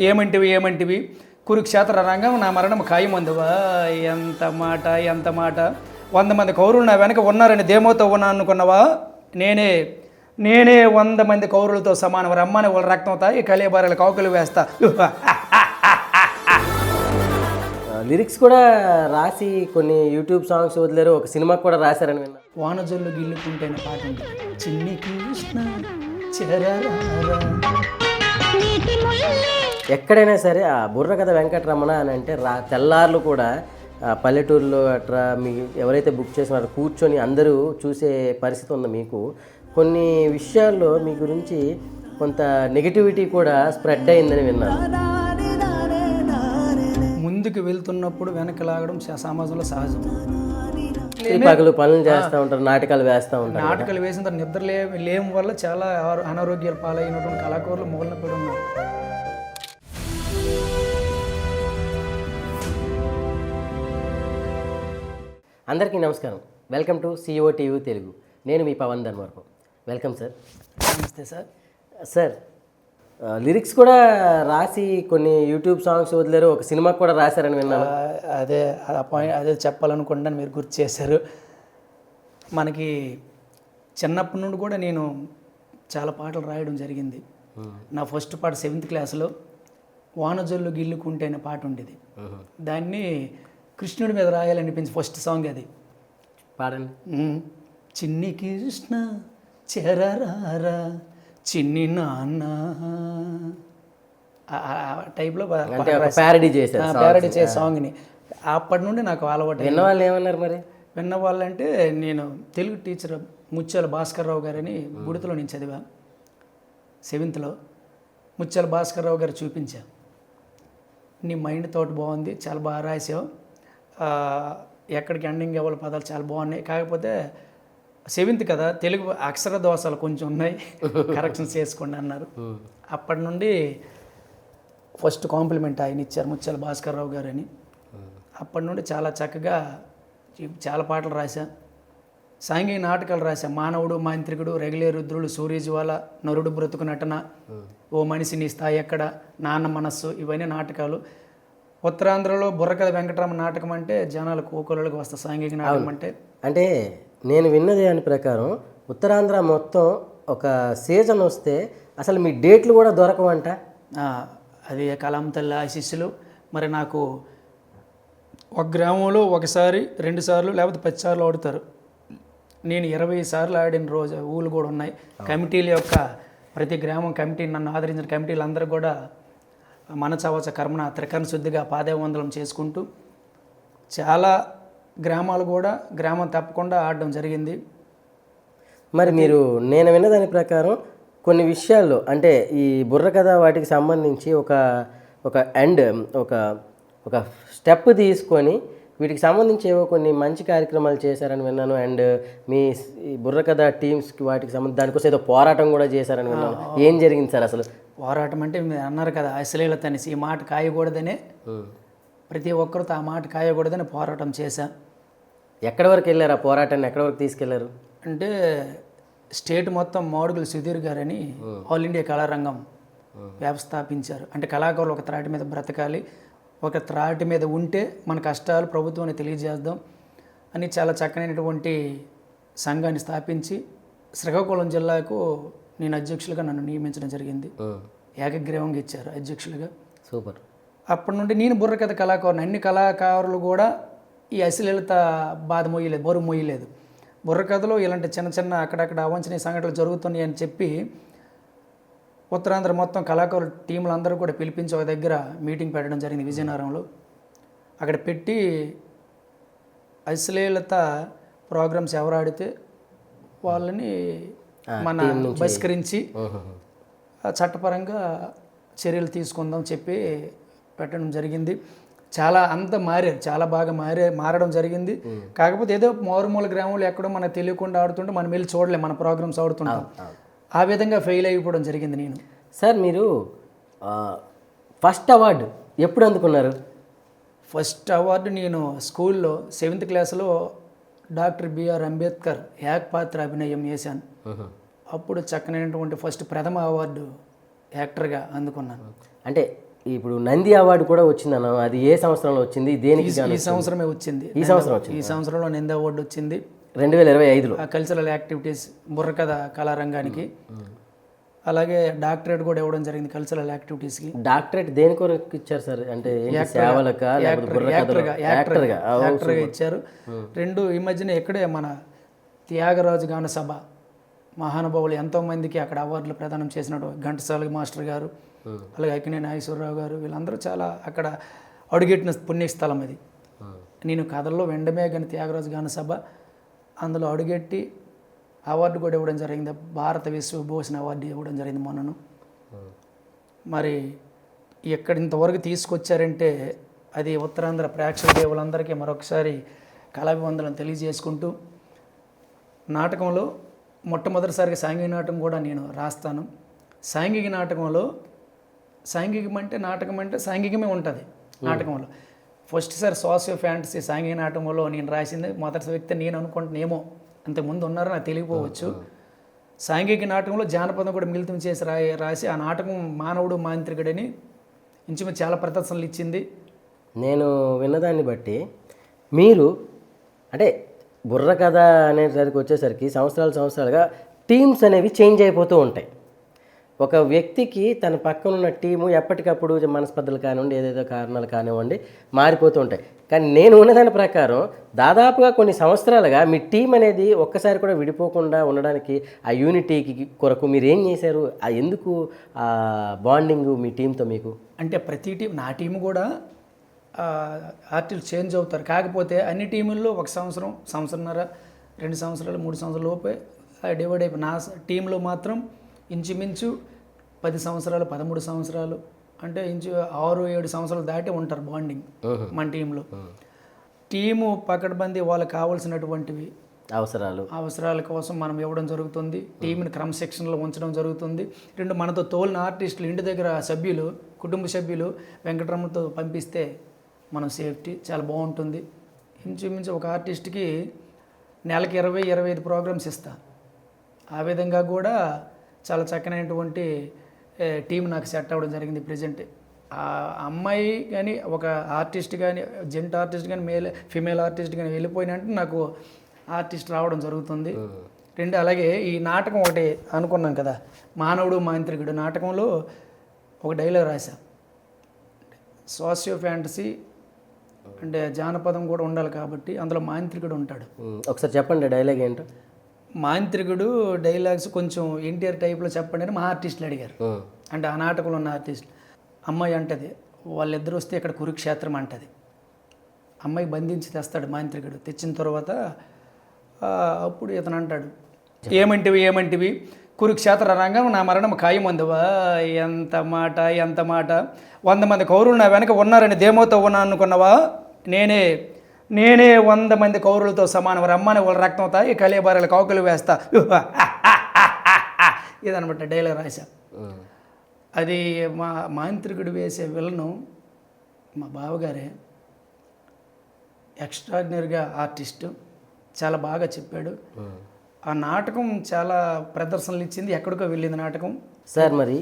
ఏమంటివి ఏమంటివి? కురుక్షేత్ర రంగం నా మరణం ఖాయమందువా ఎంత మాట ఎంత మాట. వంద మంది కౌరులు నా వెనక ఉన్నారని దేమోతో ఉన్నా అనుకున్నావా? నేనే నేనే వంద మంది కౌరులతో సమానం. రమ్మని వాళ్ళ రక్తం తాగి కలియబారల కౌకులు వేస్తా. లిరిక్స్ కూడా రాసి కొన్ని యూట్యూబ్ సాంగ్స్ వదిలేరు. ఒక సినిమాకి కూడా రాశారని విన్నా. వానజల్లు గిల్లుకుంటేనే పాట ఉంది చిన్ని కృష్ణ చెరరారా. ఎక్కడైనా సరే ఆ బుర్ర కథ వెంకటరమణ అని అంటే రా తెల్లార్లు కూడా పల్లెటూరులో అట్లా మీ ఎవరైతే బుక్ చేసినారో కూర్చొని అందరూ చూసే పరిస్థితి ఉంది మీకు. కొన్ని విషయాల్లో మీ గురించి కొంత నెగిటివిటీ కూడా స్ప్రెడ్ అయిందని విన్నాను. ముందుకు వెళ్తున్నప్పుడు వెనక లాగడం సమాజంలో సహజం. పగలు పనులు చేస్తూ ఉంటారు నాటకాలు వేస్తూ ఉంటారు నాటకాలు వేసిన తర్వాత నిద్ర లే లేని వల్ల చాలా అనారోగ్యాలు పాలైనటువంటి కళాకారులు మూలన పడి ఉన్నారు. అందరికీ నమస్కారం. Welcome to CO TV Telugu. నేను మీ పవన్ ధర్మవరం వెల్కమ్ సార్. నమస్తే సార్. సార్ లిరిక్స్ కూడా రాసి కొన్ని యూట్యూబ్ సాంగ్స్ వదిలేరు ఒక సినిమాకి కూడా రాశారని విన్నాను. అదే పాయింట్ అదే చెప్పాలనుకుంటాను మీరు గుర్తు చేశారు. మనకి చిన్నప్పటి నుండి కూడా నేను చాలా పాటలు రాయడం జరిగింది. నా ఫస్ట్ పాట సెవెంత్ క్లాస్లో వానజల్లు గిల్లుకుంటే అనే పాట ఉండేది. దాన్ని కృష్ణుడి మీద రాయాలనిపించి ఫస్ట్ సాంగ్ అది. పాడండి. చిన్ని కృష్ణ చెరరారా చిన్ని నాన్న. టైప్లో అంటే ప్యారడీ చేశారు ప్యారడీ చేసే సాంగ్ని అప్పటి నుండి నాకు అలవాటు విన్న వాళ్ళు ఏమన్నారు మరి? విన్న వాళ్ళంటే నేను తెలుగు టీచర్ ముత్యాల భాస్కర్ రావు గారని గుడితలో నేను చదివా సెవెంత్లో ముత్యాల భాస్కర్ రావు గారు చూపించా నీ మైండ్ తోట బాగుంది చాలా బాగా రాసావు. ఎక్కడికి ఎండింగ్ అవ్వాలి పదాలు చాలా బాగున్నాయి. కాకపోతే సెవెంత్ కదా తెలుగు అక్షర దోషాలు కొంచెం ఉన్నాయి. కరెక్షన్స్ చేసుకోండి అన్నారు. అప్పటి నుండి ఫస్ట్ కాంప్లిమెంట్ ఆయన ఇచ్చారు ముత్యాల భాస్కర్ రావు గారు అని. అప్పటి నుండి చాలా చక్కగా చాలా పాటలు రాశా. సాంఘిక నాటకాలు రాశా. మానవుడు మాంత్రికుడు రెగ్యులే రుద్రుడు సూర్యజ్వాల నరుడు బ్రతుకు నటన ఓ మనిషి నీ స్థాయి ఎక్కడ నాన్న మనస్సు ఇవన్నీ నాటకాలు. ఉత్తరాంధ్రలో బుర్రకథ వెంకటరామ నాటకం అంటే జనాలు కోకొలలకు వస్తా సాంఘిక నాటకం అంటే? అంటే నేను విన్నది దాని ప్రకారం ఉత్తరాంధ్ర మొత్తం ఒక సీజన్ వస్తే అసలు మీ డేట్లు కూడా దొరకవంట. అది కలాం తల్లి ఆశీస్సులు. మరి నాకు ఒక గ్రామంలో ఒకసారి రెండు సార్లు లేకపోతే పది సార్లు ఆడుతారు. నేను ఇరవై సార్లు ఆడిన రోజు ఊళ్ళు కూడా ఉన్నాయి. కమిటీల యొక్క ప్రతి గ్రామం కమిటీ నన్ను ఆదరించిన కమిటీలు అందరూ కూడా మనచవచ కర్మణ త్రికరణ శుద్ధిగా పాదవందనం చేసుకుంటూ చాలా గ్రామాలు కూడా గ్రామం తప్పకుండా ఆడడం జరిగింది. మరి మీరు నేను విన్న దాని ప్రకారం కొన్ని విషయాల్లో అంటే ఈ బుర్ర కథ వాటికి సంబంధించి ఒక ఒక ఎండ్ ఒక ఒక స్టెప్ తీసుకొని వీటికి సంబంధించి ఏవో కొన్ని మంచి కార్యక్రమాలు చేశారని విన్నాను. అండ్ మీ స్- ఈ బుర్ర కథ టీమ్స్కి వాటికి సంబంధించి దానికోసం ఏదో పోరాటం కూడా చేశారని విన్నాను. ఏం జరిగింది సార్ అసలు? పోరాటం అంటే మీరు అన్నారు కదా అశ్లీలత అనేసి ఈ మాట కాయకూడదనే. ప్రతి ఒక్కరితో ఆ మాట కాయకూడదని పోరాటం చేశా ఎక్కడి వరకు వెళ్ళారు ఆ పోరాటాన్ని? ఎక్కడి వరకు తీసుకెళ్ళారు? అంటే స్టేట్ మొత్తం మాడుగుల సుధీర్ గారని ఆల్ ఇండియా కళారంగం వ్యవస్థాపించారు. అంటే కళాకారులు ఒక త్రాటి మీద బ్రతకాలి ఒక త్రాటి మీద ఉంటే మన కష్టాలు ప్రభుత్వాన్ని తెలియజేద్దాం అని చాలా చక్కనైనటువంటి సంఘాన్ని స్థాపించి శ్రీకాకుళం జిల్లాకు నేను అధ్యక్షులుగా నన్ను నియమించడం జరిగింది. ఏకగ్రీవంగా ఇచ్చారు అధ్యక్షులుగా. సూపర్. అప్పటి నుండి నేను బుర్రకథ కళాకారుని అన్ని కళాకారులు కూడా ఈ అశ్లీలత బాధ మోయలేదు బరువు మోయలేదు. బుర్రకథలో ఇలాంటి చిన్న చిన్న అక్కడక్కడ అవంచనీయ సంఘటనలు జరుగుతున్నాయి అని చెప్పి ఉత్తరాంధ్ర మొత్తం కళాకారుల టీంలు అందరూ కూడా పిలిపించి ఒక దగ్గర మీటింగ్ పెట్టడం జరిగింది విజయనగరంలో. అక్కడ పెట్టి అశ్లీలత ప్రోగ్రామ్స్ ఎవరు ఆడితే వాళ్ళని మన బహిష్కరించి చట్టపరంగా చర్యలు తీసుకుందాం చెప్పి పెట్టడం జరిగింది. చాలా అంత మారారు చాలా బాగా మారే మారడం జరిగింది. కాకపోతే ఏదో మారుమూల గ్రామంలో ఎక్కడో మనకు తెలియకుండా ఆడుతుంటే మనం వెళ్ళి చూడలేం మన ప్రోగ్రామ్స్ ఆడుతుంటాం. ఆ విధంగా ఫెయిల్ అయిపోవడం జరిగింది నేను. సార్ మీరు ఫస్ట్ అవార్డు ఎప్పుడు అందుకున్నారు? ఫస్ట్ అవార్డు నేను స్కూల్లో సెవెంత్ క్లాస్లో డాక్టర్ బిఆర్ అంబేద్కర్ ఏకపాత్ర అభినయం చేశాను. అప్పుడు చక్కనైనటువంటి ఫస్ట్ ప్రథమ అవార్డు యాక్టర్గా అందుకున్నాను. అంటే ఇప్పుడు నంది అవార్డు కూడా వచ్చిందన్న అది ఏ సంవత్సరంలో వచ్చింది? దేనికి ఈ సంవత్సరమే వచ్చింది. ఈ సంవత్సరం వచ్చింది? ఈ సంవత్సరంలో నింద అవార్డు వచ్చింది. రెండు వేల ఇరవై ఐదులో. ఆ కల్చరల్ యాక్టివిటీస్ బుర్రకథ కళారంగానికి. అలాగే డాక్టరేట్ కూడా ఇవ్వడం జరిగింది కల్చరల్ యాక్టివిటీస్కి డాక్టరేట్ దేని కొరకు ఇచ్చారు సార్? అంటే యాక్టర్గా ఇచ్చారు. రెండు ఈ మధ్యన ఇక్కడే మన త్యాగరాజు గాన సభ మహానుభావులు ఎంతోమందికి అక్కడ అవార్డులు ప్రదానం చేసినట్టు ఘంటసాల మాస్టర్ గారు అలాగే అక్కినే నాగేశ్వరరావు గారు వీళ్ళందరూ చాలా అక్కడ అడుగెట్టిన పుణ్యస్థలం అది. నేను కథల్లో వెండమే కానీ త్యాగరాజు గాన సభ అందులో అడుగెట్టి అవార్డు కూడా ఇవ్వడం జరిగింది. భారత విశ్వభూషణ్ అవార్డు ఇవ్వడం జరిగింది మొన్నను. మరి ఎక్కడ ఇంతవరకు తీసుకొచ్చారంటే అది ఉత్తరాంధ్ర ప్రేక్షక దేవులందరికీ మరొకసారి కళాభివందనం తెలియజేసుకుంటూ నాటకంలో మొట్టమొదటిసారిగా సాంఘిక నాటకం కూడా నేను రాస్తాను. సాంఘిక నాటకంలో సాంఘికం అంటే నాటకం అంటే సాంఘికమే ఉంటుంది నాటకంలో. ఫస్ట్ సారి సోషియో ఫ్యాంటసీ సాంఘిక నాటకంలో నేను రాసింది. మొదటి వ్యక్తి నేను అనుకుంటున్నానేమో. అంతకుముందు ఉన్నారో నాకు తెలియకపోవచ్చు. సాంఘిక నాటకంలో జానపదం కూడా మిళితం చేసి రా రాసి ఆ నాటకం మానవుడు మాంత్రికుడని ఇంచుమించు చాలా ప్రదర్శనలు ఇచ్చింది. నేను విన్నదాన్ని బట్టి మీరు అంటే బుర్ర కథ అనేసరికి వచ్చేసరికి సంవత్సరాలు సంవత్సరాలుగా టీమ్స్ అనేవి చేంజ్ అయిపోతూ ఉంటాయి. ఒక వ్యక్తికి తన పక్కన ఉన్న టీము ఎప్పటికప్పుడు మనస్పర్ధలు కానివ్వండి ఏదేదో కారణాలు కానివ్వండి మారిపోతూ ఉంటాయి. కానీ నేను ఉన్నదాని ప్రకారం దాదాపుగా కొన్ని సంవత్సరాలుగా మీ టీం అనేది ఒక్కసారి కూడా విడిపోకుండా ఉండడానికి ఆ యూనిటీకి కొరకు మీరు ఏం చేశారు? ఆ ఎందుకు ఆ బాండింగ్ మీ టీంతో మీకు? అంటే ప్రతి టీం నా టీం కూడా ఆర్టీలు చేంజ్ అవుతారు. కాకపోతే అన్ని టీముల్లో ఒక సంవత్సరం సంవత్సరంన్నర రెండు సంవత్సరాలు మూడు సంవత్సరాల లోపే డివైడ్ అయిపోయి నా టీంలో మాత్రం ఇంచుమించు పది సంవత్సరాలు పదమూడు సంవత్సరాలు అంటే ఇంచు ఆరు ఏడు సంవత్సరాలు దాటి ఉంటారు బాండింగ్ మన టీంలో టీము పకడ్బందీ వాళ్ళకి కావాల్సినటువంటివి అవసరాలు. అవసరాల కోసం మనం ఇవ్వడం జరుగుతుంది. టీంని క్రమశిక్షణలో ఉంచడం జరుగుతుంది. రెండు మనతో తోలిన ఆర్టిస్టులు ఇంటి దగ్గర సభ్యులు కుటుంబ సభ్యులు వెంకటరమణతో పంపిస్తే మనం సేఫ్టీ చాలా బాగుంటుంది. ఇంచుమించు ఒక ఆర్టిస్ట్కి నెలకి ఇరవై ఇరవై ఐదు ప్రోగ్రామ్స్ ఇస్తా. ఆ విధంగా కూడా చాలా చక్కనైనటువంటి టీం నాకు సెట్ అవ్వడం జరిగింది ప్రజెంట్. ఆ అమ్మాయి కానీ ఒక ఆర్టిస్ట్ కానీ జెంట్ ఆర్టిస్ట్ కానీ మేల్ ఫిమేల్ ఆర్టిస్ట్ కానీ వెళ్ళిపోయినంటే నాకు ఆర్టిస్ట్ రావడం జరుగుతుంది. రెండు అలాగే ఈ నాటకం ఒకటి అనుకున్నాం కదా మానవుడు మాంత్రికుడు నాటకంలో ఒక డైలాగ్ రాశా. సోషియో ఫ్యాంటసీ అంటే జానపదం కూడా ఉండాలి కాబట్టి అందులో మాంత్రికుడు ఉంటాడు. ఒకసారి చెప్పండి డైలాగ్ ఏంటో. మాంత్రికుడు డైలాగ్స్ కొంచెం ఎన్టీఆర్ టైప్లో చెప్పండి అని మా ఆర్టిస్టులు అడిగారు. అంటే ఆ నాటకంలో ఉన్న ఆర్టిస్ట్ అమ్మాయి అంటది వాళ్ళిద్దరు వస్తే ఇక్కడ కురుక్షేత్రం అంటది. అమ్మాయి బంధించి తెస్తాడు మాంత్రికుడు. తెచ్చిన తర్వాత అప్పుడు ఇతను అంటాడు ఏమంటివి ఏమంటివి? కురుక్షేత్ర రంగం నా మరణం ఖాయం అందువా ఎంత మాట ఎంత మాట? వంద మంది కౌరులు నా వెనక ఉన్నారని దేమోతో ఉన్నా అనుకున్నావా? నేనే నేనే వంద మంది కౌరులతో సమానం రమ్మని వాళ్ళ రక్తం తాగి కలియబారాలు కౌకలు వేస్తా. ఇదనమాట డైలాగ్ రాశా. అది మా మాంత్రికుడు వేసే విలను మా బావగారే ఎక్స్ట్రాడినరీగా ఆర్టిస్ట్ చాలా బాగా చెప్పాడు. ఆ. నాటకం చాలా ప్రదర్శనలు ఇచ్చింది ఎక్కడికో వెళ్ళింది నాటకం. సార్ మరి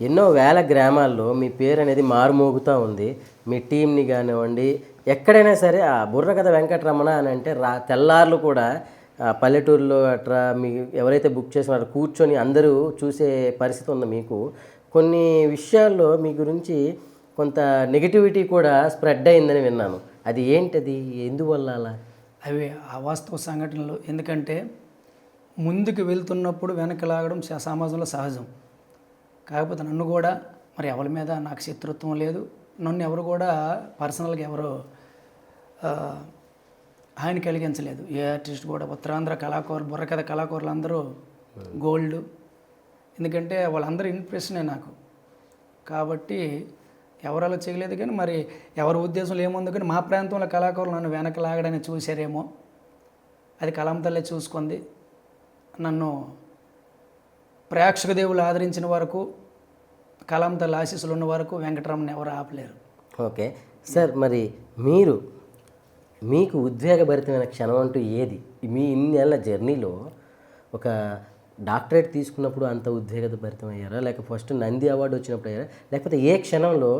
ఎన్నో వేల గ్రామాల్లో మీ పేరు అనేది మారుమోగుతూ ఉంది. మీ టీంని కానివ్వండి ఎక్కడైనా సరే ఆ బుర్రకథ వెంకటరమణ అని అంటే రా తెల్లార్లు కూడా పల్లెటూరులో అట్లా మీ ఎవరైతే బుక్ చేసినారో కూర్చొని అందరూ చూసే పరిస్థితి ఉంది మీకు. కొన్ని విషయాల్లో మీ గురించి కొంత నెగిటివిటీ కూడా స్ప్రెడ్ అయిందని విన్నాను. అది ఏంటది? ఎందువల్ల అలా? అవి అవాస్తవ సంఘటనలు. ఎందుకంటే ముందుకు వెళ్తున్నప్పుడు వెనక్కి లాగడం స- సమాజంలో సహజం. కాకపోతే నన్ను కూడా మరి ఎవరి మీద నాకు శత్రుత్వం లేదు. నన్ను ఎవరు కూడా పర్సనల్గా ఎవరు హాని కలిగించలేదు. ఏ ఆర్టిస్ట్ కూడా ఉత్తరాంధ్ర కళాకారులు బుర్రకథ కళాకారులు అందరూ గోల్డ్. ఎందుకంటే వాళ్ళందరూ ఇంప్రెషనే నాకు. కాబట్టి ఎవరు అలా చేయలేదు కానీ మరి ఎవరి ఉద్దేశంలో ఏముంది కానీ మా ప్రాంతంలో కళాకారులు నన్ను వెనక లాగడానికి చూశారేమో. అది కలాం తల్లే చూసుకుంది. నన్ను ప్రేక్షక దేవులు ఆదరించిన వరకు కలాం తల్లి ఆశీస్సులు ఉన్న వరకు వెంకటరమణ ఎవరు ఆపలేరు. ఓకే. సార్ మరి మీరు మీకు ఉద్వేగభరితమైన క్షణం అంటూ ఏది? మీ ఇన్నేళ్ళ జర్నీలో ఒక డాక్టరేట్ తీసుకున్నప్పుడు అంత ఉద్వేగత భరితం అయ్యారా లేక ఫస్ట్ నంది అవార్డు వచ్చినప్పుడు అయ్యారా లేకపోతే ఏ క్షణంలో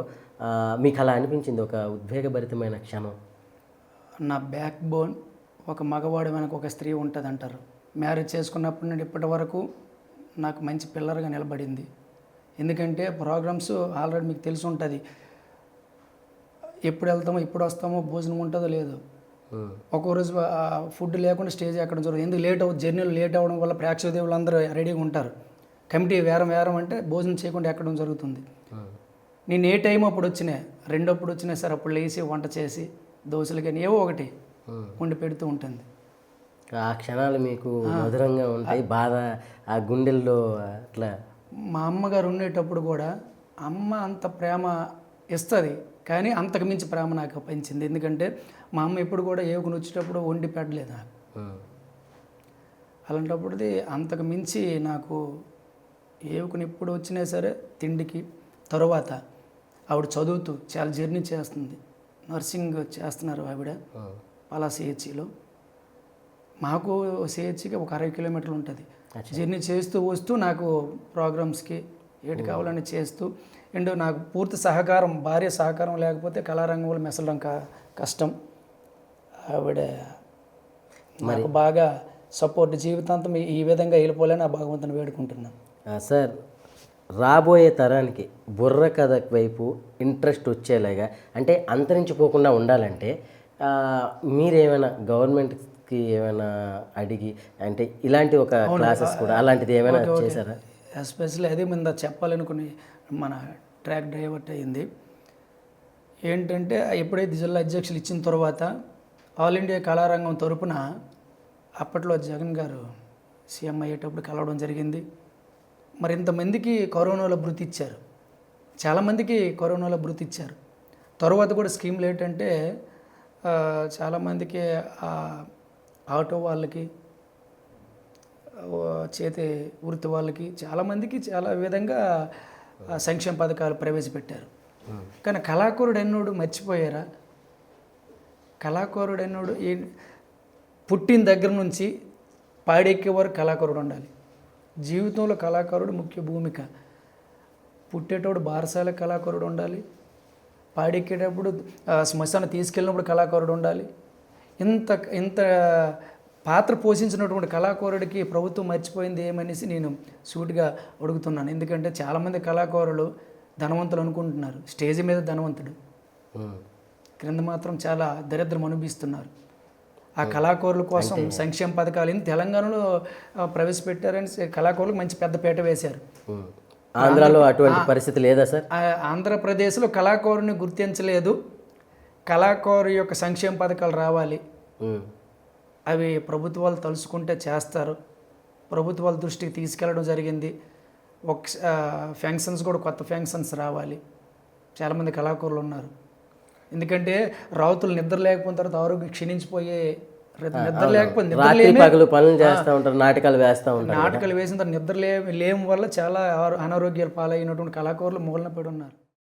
మీకు అలా అనిపించింది ఒక ఉద్వేగభరితమైన క్షణం? నా బ్యాక్ బోన్ ఒక మగవాడి వెనక ఒక స్త్రీ ఉంటుంది అంటారు మ్యారేజ్ చేసుకున్నప్పటి నుండి ఇప్పటి వరకు నాకు మంచి పిల్లర్గా నిలబడింది. ఎందుకంటే ప్రోగ్రామ్స్ ఆల్రెడీ మీకు తెలిసి ఉంటుంది. ఎప్పుడు వెళ్తామో ఎప్పుడు వస్తామో భోజనం ఉంటుందో లేదో. ఉమ్, ఒక్కో రోజు ఆ ఫుడ్ లేకుండా స్టేజ్ ఎక్కడ జరుగుతుంది. ఎందుకు లేట్ అవ్వదు? జర్నీలు లేట్ అవ్వడం వల్ల ప్రేక్షక దేవుళ్ళు అందరూ రెడీగా ఉంటారు. కమిటీ వేరం వేరం అంటే భోజనం చేయకుండా ఎక్కడం జరుగుతుంది. నేను ఏ టైం అప్పుడు వచ్చినా రెండప్పుడు వచ్చినా సరే అప్పుడు లేచి వంట చేసి దోశలు కానీ ఏవో ఒకటి. వండి పెడుతూ ఉంటుంది. ఆ క్షణాలు మీకు మధురంగా ఉంటాయి బాధ ఆ గుండెల్లో అట్లా. మా అమ్మగారు ఉండేటప్పుడు కూడా అమ్మ అంత ప్రేమ ఇస్తుంది కానీ అంతకు మించి ప్రేమ నాకు పెంచింది ఎందుకంటే మా అమ్మ ఎప్పుడు కూడా ఏవుకుని వచ్చేటప్పుడు వండి పెట్టలేదు నాకు. అలాంటప్పుడుది అంతకు మించి నాకు ఏవుకుని ఎప్పుడు వచ్చినా సరే తిండికి తరువాత ఆవిడ చదువుతూ చాలా జర్నీ చేస్తుంది. నర్సింగ్ చేస్తున్నారు ఆవిడ ఉమ్, పలా సిహెచ్సిలో మాకు సిహెచ్సికి ఒక అరవై కిలోమీటర్లు ఉంటుంది. జర్నీ చేస్తూ వస్తూ నాకు ప్రోగ్రామ్స్కి ఏటి కావాలని చేస్తూ అండ్ నాకు పూర్తి సహకారం భార్య సహకారం లేకపోతే కళారంగంలో మెసలడం క- కష్టం. ఆవిడ నాకు బాగా సపోర్ట్ జీవితాంతం ఈ- విధంగా వెళ్ళిపోలేని ఆ భగవంతుని వేడుకుంటున్నాను. సార్ రాబోయే తరానికి బుర్ర కథ వైపు ఇంట్రెస్ట్ వచ్చేలాగా అంటే అంతరించిపోకుండా ఉండాలంటే మీరేమైనా గవర్నమెంట్కి ఏమైనా అడిగి అంటే ఇలాంటి ఒక క్లాసెస్ కూడా అలాంటిది ఏమైనా చేశారా? ఎస్పెషల్లీ అదే మీద చెప్పాలనుకుని మన ట్రాక్ డైవర్ట్ అయింది. ఏంటంటే ఎప్పుడైతే జిల్లా అధ్యక్షులు ఇచ్చిన తర్వాత ఆల్ ఇండియా కళారంగం తరపున అప్పట్లో జగన్ గారు సీఎం అయ్యేటప్పుడు కలవడం జరిగింది. మరి ఇంతమందికి కరోనాలో భృతి ఇచ్చారు. చాలామందికి కరోనాలో భృతి ఇచ్చారు. తర్వాత కూడా స్కీమ్లు ఏంటంటే చాలామందికి ఆటో వాళ్ళకి చేతి వృత్తి వాళ్ళకి చాలామందికి చాలా విధంగా సంక్షేమ పథకాలు ప్రవేశపెట్టారు. కానీ కళాకారుడు ఎన్నోడు మర్చిపోయారా? కళాకారుడు ఎన్నోడు ఏ పుట్టిన దగ్గర నుంచి పాడెక్కే వరకు కళాకారుడు ఉండాలి జీవితంలో కళాకారుడు ముఖ్య భూమిక. పుట్టేటప్పుడు బారసాల కళాకారుడు ఉండాలి పాడెక్కేటప్పుడు శ్మశానం తీసుకెళ్ళినప్పుడు కళాకారుడు ఉండాలి ఇంత ఇంత పాత్ర పోషించినటువంటి కళాకారుడికి ప్రభుత్వం మర్చిపోయింది ఏమనేసి నేను సూటిగా అడుగుతున్నాను. ఎందుకంటే చాలామంది కళాకారులు ధనవంతులు అనుకుంటున్నారు. స్టేజ్ మీద ధనవంతుడు. క్రింద మాత్రం చాలా దరిద్రం అనుభవిస్తున్నారు. ఆ కళాకారుల కోసం సంక్షేమ పథకాలు తెలంగాణలో ప్రవేశపెట్టారని కళాకారులకు మంచి పెద్ద పీట వేశారు. ఆంధ్రాలో అటువంటి పరిస్థితి లేదా సార్? ఆ, ఆంధ్రప్రదేశ్లో కళాకారుని గుర్తించలేదు. కళాకారు యొక్క సంక్షేమ పథకాలు రావాలి. అవి ప్రభుత్వాలు తలుచుకుంటే చేస్తారు. ప్రభుత్వాల దృష్టికి తీసుకెళ్ళడం జరిగింది. ఒక ఫంక్షన్స్ కూడా కొత్త ఫంక్షన్స్ రావాలి. చాలామంది కళాకారులు ఉన్నారు. ఎందుకంటే రావుతులు నిద్ర లేకపోయిన తర్వాత ఆరోగ్యం క్షీణించిపోయే నిద్ర లేకపోతే నిద్ర రాత్రి పగలు పనులు చేస్తూ ఉంటారు నాటకాలు వేస్తూ ఉంటారు. నాటకాలు వేసిన తర్వాత నిద్ర లే లేని వల్ల చాలా అనారోగ్యాలు పాలైనటువంటి కళాకారులు మూలన పడి ఉన్నారు.